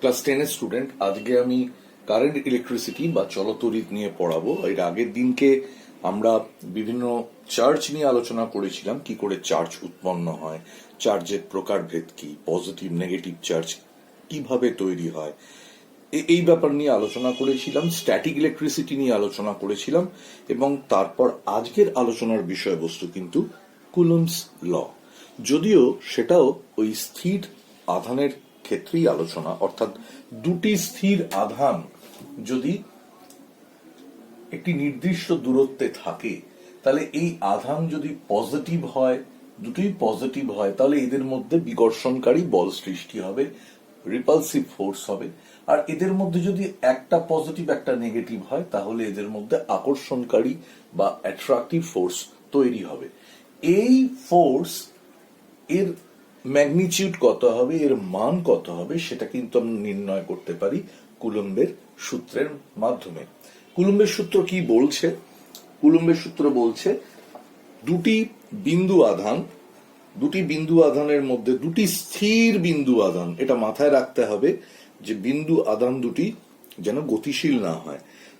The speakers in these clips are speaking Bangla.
ক্লাস টেনের স্টুডেন্ট আজকে আমি কারেন্ট ইলেকট্রিসিটি বা চলতরিৎ নিয়ে পড়াবো। এর আগের দিনকে আমরা বিভিন্ন চার্জ নিয়ে আলোচনা করেছিলাম, কি করে চার্জ উৎপন্ন হয় চার্জের প্রকারভেদ কি পজিটিভ নেগেটিভ চার্জ কীভাবে তৈরি হয়। এই ব্যাপার নিয়ে আলোচনা করেছিলাম স্ট্যাটিক ইলেকট্রিসিটি নিয়ে আলোচনা করেছিলাম এবং তারপর আজকের আলোচনার বিষয়বস্তু কিন্তু কুলমস ল। যদিও সেটাও ওই স্থির আধানের ক্ষেত্রেই আলোচনা, অর্থাৎ দুটি স্থির আধান যদি একটি নির্দিষ্ট দূরত্বে থাকে, তাহলে এই আধান যদি পজিটিভ হয়, দুটোই পজিটিভ হয়, তাহলে এদের মধ্যে বিকর্ষণকারী বল সৃষ্টি হবে রিপালসিভ ফোর্স হবে। আর এদের মধ্যে যদি একটা পজিটিভ একটা নেগেটিভ হয়, তাহলে এদের মধ্যে আকর্ষণকারী বা অ্যাট্রাকটিভ ফোর্স তৈরি হবে। এই ফোর্স এর ম্যাগনিচিউড কত হবে, এর মান কত হবে, সেটা কিন্তু আমরা নির্ণয় করতে পারি কুলম্বের সূত্রের মাধ্যমে। কুলম্বের সূত্র কি বলছে? কুলম্বের সূত্র বলছে, দুটি বিন্দু আধান, দুটি বিন্দু আধানের মধ্যে দুটি স্থির বিন্দু আধান, এটা মাথায় রাখতে হবে যে বিন্দু আধান দুটি যেন গতিশীল না হয়।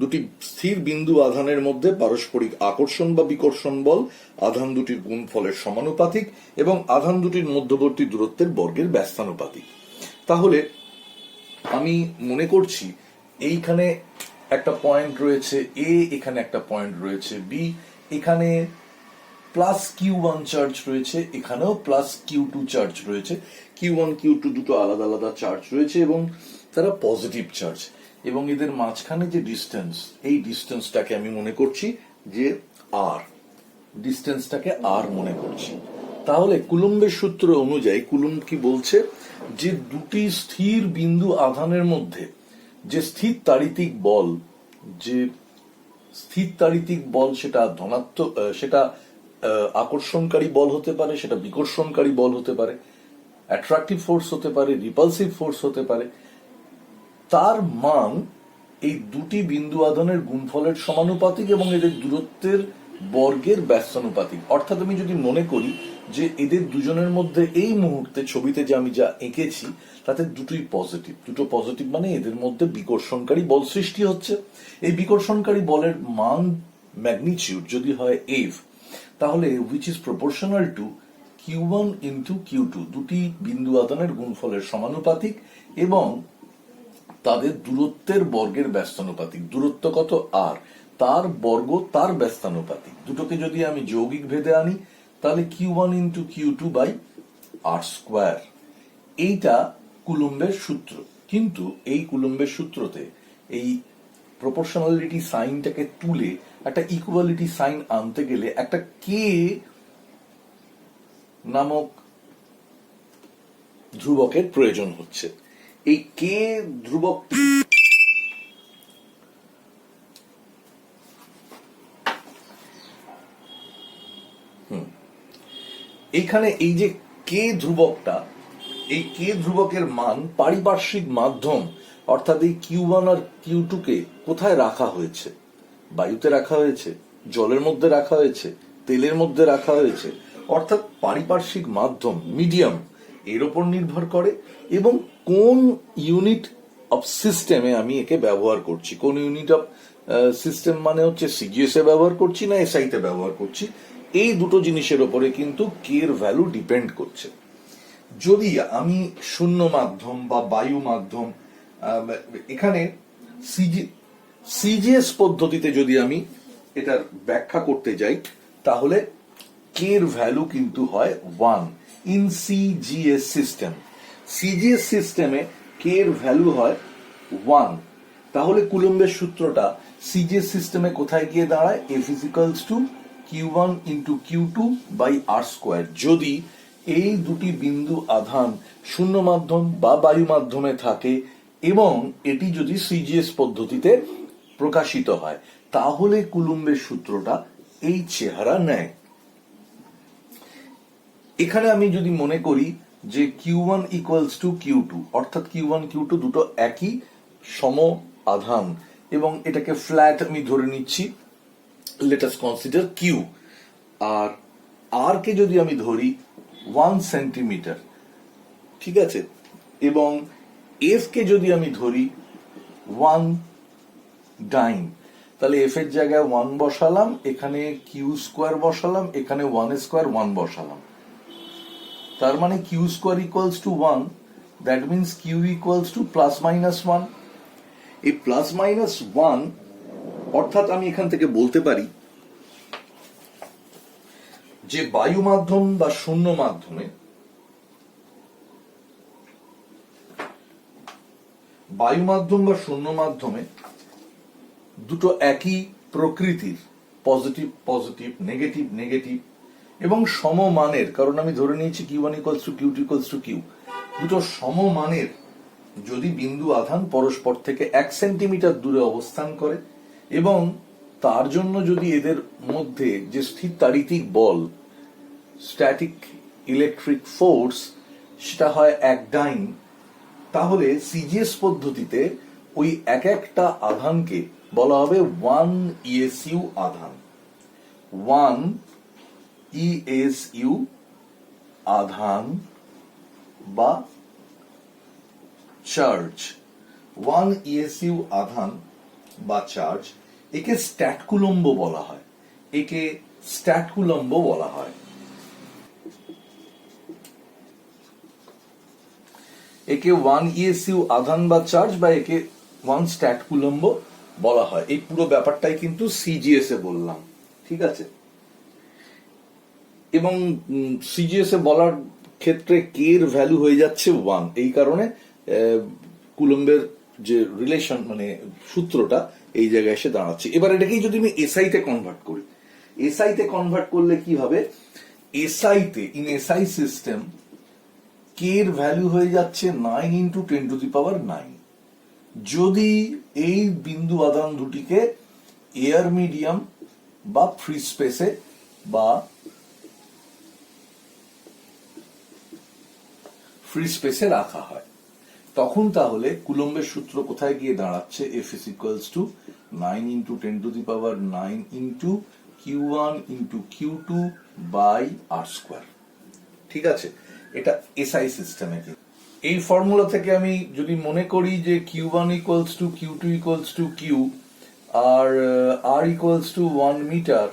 দুটি স্থির বিন্দু আধানের মধ্যে পারস্পরিক আকর্ষণ বা বিকর্ষণ বল, আধান দুটির গুণফলের সমানুপাতিক এবং আধান দুটির মধ্যবর্তী দূরত্বের বর্গের ব্যস্তানুপাতিক। তাহলে আমি মনে করছি এইখানে একটা পয়েন্ট রয়েছে এ এখানে একটা পয়েন্ট রয়েছে বি এখানে প্লাস কিউ ওয়ান চার্জ রয়েছে, এখানেও প্লাস কিউ টু চার্জ রয়েছে। কিউ ওয়ান কিউ টু দুটো আলাদা আলাদা চার্জ রয়েছে এবং তারা পজিটিভ চার্জ এবং এদের মাঝখানে যে ডিস্টেন্স এই ডিস্টেন্সটাকে আমি মনে করছি যে আর ডিস্টেন্সটাকে আর মনে করছি। তাহলে কুলুম্বের সূত্র অনুযায়ী কুলুম কি বলছে যে দুটি স্থির বিন্দু আধানের মধ্যে, যে স্থির তাড়িতিক বল, যে স্থির তাড়িতিক বল সেটা ধনাত্মক সেটা আকর্ষণকারী বল হতে পারে, সেটা বিকর্ষণকারী বল হতে পারে অ্যাট্রাকটিভ ফোর্স হতে পারে রিপালসিভ ফোর্স হতে পারে তার মান এই দুটি বিন্দু আধানের গুণফলের সমানুপাতিক এবং এদের দূরত্বের বর্গের ব্যস্তানুপাতিক অর্থাৎ আমি যদি মনে করি যে এদের দুজনের মধ্যে এই মুহূর্তে ছবিতে যে আমি যা এঁকেছি, তাতে দুটোই পজিটিভ দুটো পজিটিভ মানে এদের মধ্যে বিকর্ষণকারী বল সৃষ্টি হচ্ছে। এই বিকর্ষণকারী বলের মান ম্যাগনিচিউড যদি হয় এভ তাহলে which is proportional to Q one into Q two দুটি বিন্দু আদানের গুণফলের সমানুপাতিক এবং তাদের দূরত্বের বর্গের ব্যস্তানুপাতিক। দূরত্ব কত? আর তার বর্গ, তার ব্যস্তানুপাতিক। দুটোকে যদি আমি যৌগিক ভেদে আনি, তাহলে Q one into Q two by R square এইটা কুলুম্বের সূত্র। কিন্তু এই কুলুম্বের সূত্রতে এই প্রপোর্শনালিটি সাইনটাকে তুলে একটা ইকুয়ালিটি সাইন আনতে গেলে একটা কে নামক ধ্রুবকের প্রয়োজন হচ্ছে। এই কে ধ্রুবকটি হুম। এইখানে এই যে কে ধ্রুবকটা, এই কে ধ্রুবকের মান পারিপার্শ্বিক মাধ্যম, অর্থাৎ এই কিউ ওয়ান আর কিউ টু কে কোথায় রাখা হয়েছে বায়ুতে রাখা হয়েছে, জলের মধ্যে রাখা হয়েছে, তেলের মধ্যে রাখা হয়েছে, অর্থাৎ পারিপার্শ্বিক মাধ্যম, মিডিয়াম, এর ওপর নির্ভর করে এবং কোন ইউনিট অফ সিস্টেমে আমি একে ব্যবহার করছি? কোন ইউনিট অফ সিস্টেম মানে হচ্ছে সিজিএস এ ব্যবহার করছি না এসআই তে ব্যবহার করছি? এই দুটো জিনিসের ওপরে কিন্তু কে এর ভ্যালু ডিপেন্ড করছে। যদি আমি শূন্য মাধ্যম বা বায়ু মাধ্যম এখানে সিজি সিজিএস পদ্ধতিতে যদি আমি এটার ব্যাখ্যা করতে যাই, তাহলে কে এর ভ্যালু কিন্তু হয় one in CGS system CGS সিস্টেমে কে এর ভ্যালু হয় ওয়ান তাহলে কুলম্বের সূত্রটা সিজিএস সিস্টেমে কোথায় গিয়ে দাঁড়ায়? F equals to Q one into Q two by R square যদি এই দুটি বিন্দু আধান শূন্য মাধ্যম বা বায়ু মাধ্যমে থাকে এবং এটি যদি সিজিএস পদ্ধতিতে প্রকাশিত হয়, তাহলে কুলুম্বের সূত্রটা এই চেহারা নেয়। এখানে আমি যদি মনে করি যে Q one equals to Q two অর্থাৎ কিউ ওয়ান কিউ টু দুটো একই সম আধান, এবং এটাকে ফ্ল্যাট আমি ধরে নিচ্ছি লেটাস কনসিডার কিউ আর আর কে যদি আমি ধরি ওয়ান সেন্টিমিটার ঠিক আছে? এবং এফ কে যদি আমি ধরি ওয়ান ডাইন তাহলে এফ এর জায়গায় ওয়ান বসালাম, এখানে কিউ স্কোয়ার বসালাম, এখানে ওয়ান স্কোয়ার ওয়ান বসালাম। তার মানে Q square equals to one that means Q equals to plus minus one এই প্লাস মাইনাস ওয়ান অর্থাৎ আমি এখান থেকে বলতে পারি যে বায়ু মাধ্যম বা শূন্য মাধ্যমে বায়ু মাধ্যম বা শূন্য মাধ্যমে দুটো একই প্রকৃতির পজিটিভ পজিটিভ নেগেটিভ নেগেটিভ এবং সমমানের, কারণ আমি ধরে নিয়েছি Q one equals to Q two equals to Q দুটো সমমানের যদি বিন্দু আধান পরস্পর থেকে এক সেন্টিমিটার দূরে অবস্থান করে, এবং তার জন্য যদি এদের মধ্যে যে স্থির তাড়িতিক বল স্ট্যাটিক ইলেকট্রিক ফোর্স সেটা হয় এক ডাইন, তাহলে সিজিএস পদ্ধতিতে ওই এক একটা আধানকে বলা হবে ওয়ান ইএসইউ আধান। ওয়ান ইএসইউ আধান বা চার্জ। ওয়ান ইএসইউ আধান বা চার্জ, একে স্ট্যাটকুলম্ব বলা হয়। একে স্ট্যাটকুলম্ব বলা হয়। একে ওয়ান ইএসইউ আধান বা চার্জ বা একে ওয়ান স্ট্যাট কুলম্ব বলা হয়। এই পুরো ব্যাপারটাই কিন্তু সিজিএস এ বললাম। ঠিক আছে? এবং সিজিএস বলার ক্ষেত্রে কে এর ভ্যালু হয়ে যাচ্ছে ওয়ান এই কারণে কুলম্বের যে রিলেশন মানে সূত্রটা, এই জায়গায় এসে দাঁড়াচ্ছে। এবার এটাকেই যদি আমি এসআই তে কনভার্ট করি। এসআই তে কনভার্ট করলে কি হবে? এসআই তে ইন এসআই সিস্টেম কে এর ভ্যালু হয়ে যাচ্ছে nine into ten to the power nine যদি এই বিন্দু আদান দুটিকে এয়ার মিডিয়াম বা ফ্রি স্পেসে বা ফ্রি স্পেসে রাখা হয়। তখন তাহলে কুলম্বের সূত্র কোথায় গিয়ে দাঁড়াচ্ছে? F is equals to nine into ten to the power nine into Q one into Q two by R square ঠিক আছে? এটা এসআই সিস্টেমে এই ফর্মুলা থেকে আমি যদি মনে করি যে Q one equals to Q two equals to Q R R equals to one metre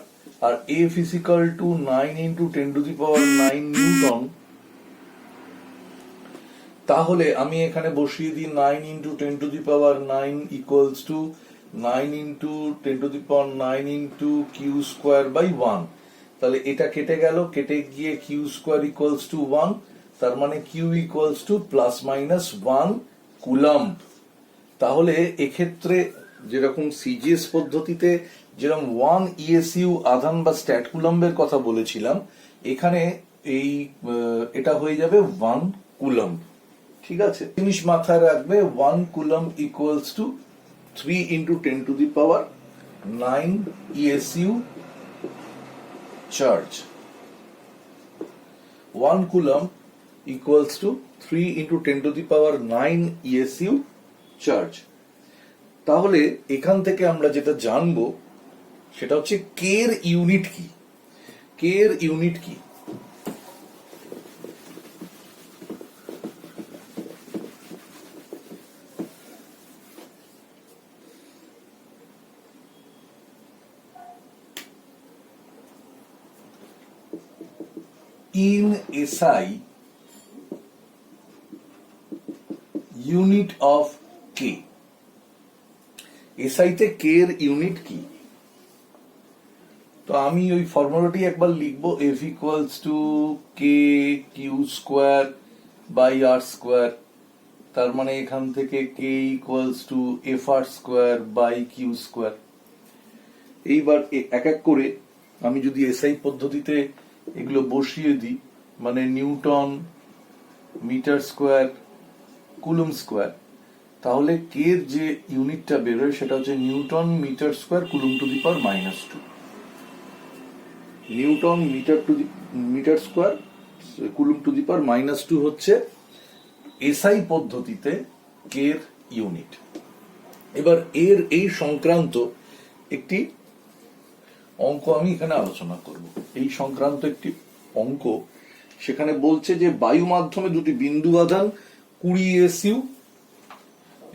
আর এ physical to nine into ten to the power nine newton তাহলে আমি এখানে বসিয়ে দিই nine into ten to the power nine equals to nine into ten to the power nine into Q square by one তাহলে এটা কেটে গেল, কেটে গিয়ে Q square equals to one তার মানে Q equals to plus minus one coulomb. তাহলে এক্ষেত্রে যেরকম সিজিএস পদ্ধতিতে যেরকম ওয়ান ইএসইউ আধান বা স্ট্যাট কুলাম্বের কথা বলেছিলাম, এখানে এই এটা হয়ে যাবে ওয়ান কুলাম্ব। ঠিক আছে? জিনিস মাথায় রাখবে one coulomb equals to three into ten to the power nine ESU charge one coulomb equals to three into ten to the power nine ESU charge তাহলে এখান থেকে আমরা যেটা জানব, সেটা হচ্ছে কে এর ইউনিট কি? কে এর ইউনিট কি? In SI unit of K SI তে K এর ইউনিট কি? তো আমি ওই ফর্মুলাটি একবার লিখব, F equals to K Q square by R square. তার মানে এখান থেকে K equals to F R square by Q square. এইবার এক এক করে আমি যদি এসআই পদ্ধতিতে এগুলো বসিয়ে দিই। মানে newton, metre square, coulomb square. তাহলে কে যে ইউনিটটা বেরোয় সেটা হচ্ছে newton, metre square, coulomb to the power minus two. Newton, metre to the, metre square, coulomb to the power minus two হচ্ছে এসআই পদ্ধতিতে কে এর ইউনিট। এবার এর এই সংক্রান্ত একটি অঙ্ক আমি এখানে আলোচনা করব। এই সংক্রান্ত একটি অঙ্ক, সেখানে বলছে যে বায়ু মাধ্যমে দুটি বিন্দু আধান কুড়ি এসইউ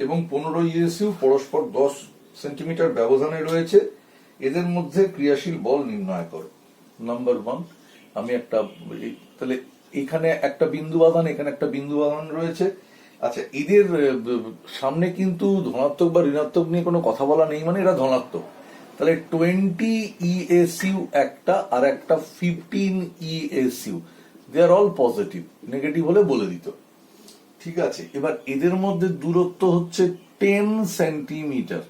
এবং পনেরো ইএসইউ পরস্পর দশ সেন্টিমিটার ব্যবধানে রয়েছে। এদের মধ্যে ক্রিয়াশীল বল নির্ণয় করো। নাম্বার ওয়ান আমি একটা তাহলে এখানে একটা বিন্দু বাঁধান, এখানে একটা বিন্দু বাঁধান রয়েছে। আচ্ছা এদের সামনে কিন্তু ধনাত্মক বা ঋণাত্মক নিয়ে কোনো কথা বলা নেই মানে এরা ধনাত্মক। তাহলে টোয়েন্টি ইএসইউ একটা আর একটা fifteen ESU they are all positive negative হলে বলে দিত। ঠিক আছে, এবার এদের মধ্যে দূরত্ব হচ্ছে টেন সেন্টিমিটার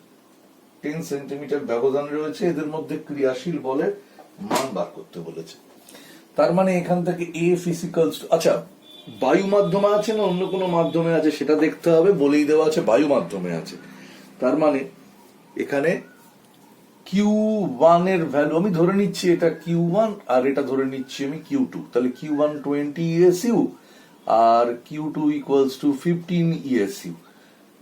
টেন সেন্টিমিটার ব্যবধান রয়েছে, এদের মধ্যে ক্রিয়াশীল বলে মান বার করতে বলেছে। তার মানে এখান থেকে এ ফিজিক্যালস আচ্ছা বায়ু মাধ্যমে আছে না অন্য কোনো মাধ্যমে আছে? সেটা দেখতে হবে, বলেই দেওয়া আছে বায়ু মাধ্যমে আছে। তার মানে এখানে কিউ এর ভ্যালু আমি ধরে নিচ্ছি এটা কিউ ওয়ান আর এটা ধরে নিচ্ছি আমি কিউ টু তাহলে Q one twenty ESU R Q two equals to fifteen ESU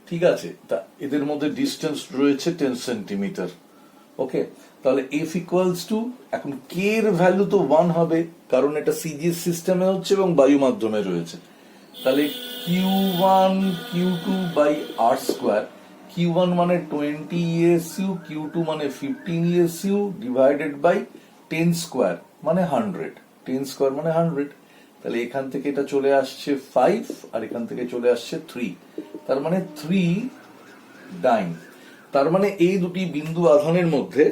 ঠিক আছে? তা এদের মধ্যে ডিস্টেন্স রয়েছে টেন সেন্টিমিটার ওকে তাহলে এফ ইকুয়ালস টু এখন কে এর ভ্যালু তো ওয়ান হবে, কারণ এটা সিজিএস সিস্টেমে হচ্ছে এবং বায়ু মাধ্যমে রয়েছে। তাহলে Q one Q two by R square Q one মানে টোয়েন্টি ইএসইউ কিউ টু মানে fifteen ESU divided by ten square মানে হান্ড্রেড টেন স্কোয়ার মানে হান্ড্রেড তাহলে এখান থেকে এটা চলে আসছে ফাইভ আর এখান থেকে চলে আসছে থ্রি তার মানে থ্রি ডাইন তার মানে এই দুটি বিন্দু আধানের মধ্যে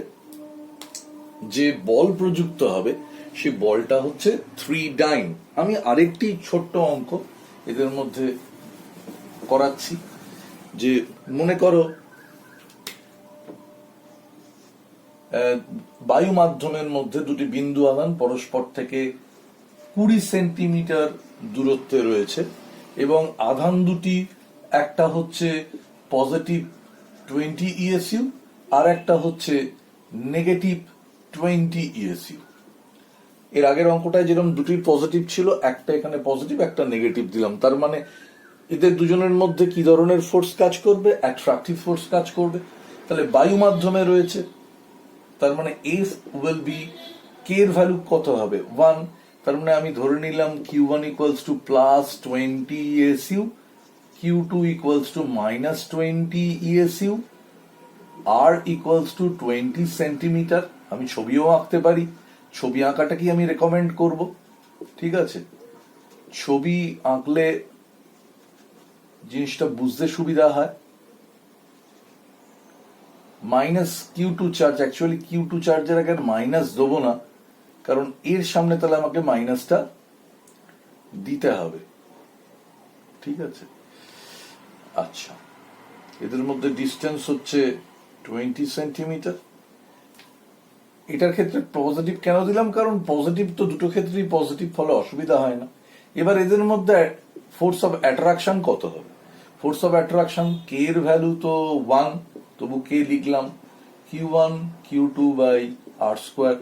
যে বল প্রযুক্ত হবে, সেই বলটা হচ্ছে থ্রি ডাইন আমি আরেকটি ছোট্ট অঙ্ক এদের মধ্যে করাচ্ছি। যে মনে করো বায়ু মাধ্যমের মধ্যে দুটি বিন্দু আধান পরস্পর থেকে কুড়ি সেন্টিমিটার দূরত্বে রয়েছে এবং আধান দুটি, একটা হচ্ছে পজিটিভ টোয়েন্টি ইএসইউ আর একটা হচ্ছে নেগেটিভ টোয়েন্টি ইএসইউ এর আগের অঙ্কটায় যেরকম দুটি পজিটিভ ছিল, একটা এখানে পজিটিভ, একটা নেগেটিভ দিলাম। তার মানে এদের দুজনের মধ্যে কি ধরনের ফোর্স কাজ করবে? অ্যাট্রাকটিভ ফোর্স কাজ করবে? তাহলে বায়ু মাধ্যমে রয়েছে। তার মানে এফ উইল বি কে এর ভ্যালু কত হবে? ওয়ান তার মানে আমি ধরে নিলাম Q one equals to plus twenty ESU Q two equals to minus twenty ESU R equals to twenty centimetre আমি ছবিও আঁকতে পারি। ছবি আঁকাটা কি আমি রেকমেন্ড করব? ঠিক আছে। ছবি আঁকলে জিনিসটা বুঝতে সুবিধা হয়। Minus Q two charge actually Q two চার্জের আগে মাইনাস দেবো না, কারণ এর সামনে তাহলে আমাকে মাইনাসটা দিতে হবে। ঠিক আছে? আচ্ছা। এদের মধ্যে ডিস্টেন্স হচ্ছে টোয়েন্টি সেন্টিমিটার এটার ক্ষেত্রে পজিটিভ কেন দিলাম? কারণ পজিটিভ তো দুটো ক্ষেত্রেই পজিটিভ ফলে অসুবিধা হয় না। এবার এদের মধ্যে ফোর্স অফ অ্যাট্রাকশন কত হবে? ফোর্স অফ অ্যাট্রাকশন কে এর ভ্যালু তো ওয়ান তবু কে লিখলাম Q one Q two by R square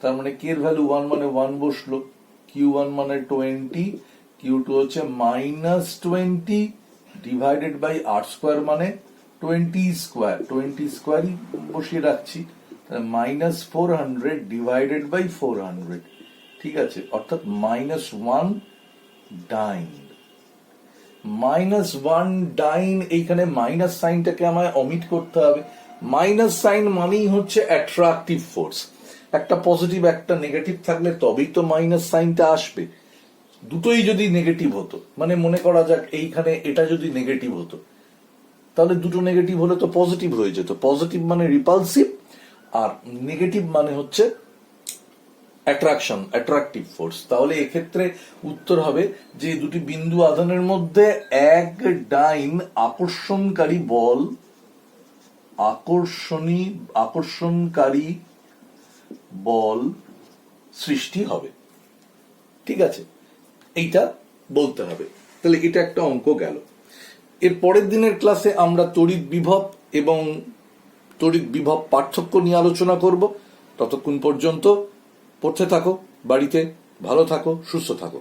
তার মানে কে এর ভ্যালু ওয়ান মানে ওয়ান বসল কিউ ওয়ান মানে টোয়েন্টি কিউ টু হচ্ছে minus twenty divided by R square মানে টোয়েন্টি স্কোয়ার টোয়েন্টি স্কোয়ারই বসিয়ে রাখছি minus four hundred divided by four hundred ঠিক আছে? অর্থাৎ minus one dyne minus one dyne, এইখানে মাইনাস সাইনটাকে আমায় অমিট করতে হবে। মাইনাস সাইন মানেই হচ্ছে অ্যাট্রাকটিভ ফোর্স একটা পজিটিভ একটা নেগেটিভ থাকলে তবেই তো মাইনাস সাইনটা আসবে। দুটোই যদি নেগেটিভ হতো মানে মনে করা যাক এইখানে এটা যদি নেগেটিভ হতো, তাহলে দুটো নেগেটিভ হলে তো পজিটিভ হয়ে যেত। পজিটিভ মানে রিপালসিভ আর নেগেটিভ মানে হচ্ছে অ্যাট্রাকশন অ্যাট্রাকটিভ ফোর্স তাহলে এক্ষেত্রে উত্তর হবে যে দুটি বিন্দু আধানের মধ্যে এক ডাইন আকর্ষণকারী বল, আকর্ষণী, আকর্ষণকারী বল সৃষ্টি হবে। ঠিক আছে? এইটা বলতে হবে। তাহলে এটা একটা অঙ্ক গেল। এর পরের দিনের ক্লাসে আমরা তড়িৎ বিভব এবং তড়িৎ বিভব পার্থক্য নিয়ে আলোচনা করব। ততক্ষণ পর্যন্ত পড়তে থাকো বাড়িতে ভালো থাকো সুস্থ থাকো।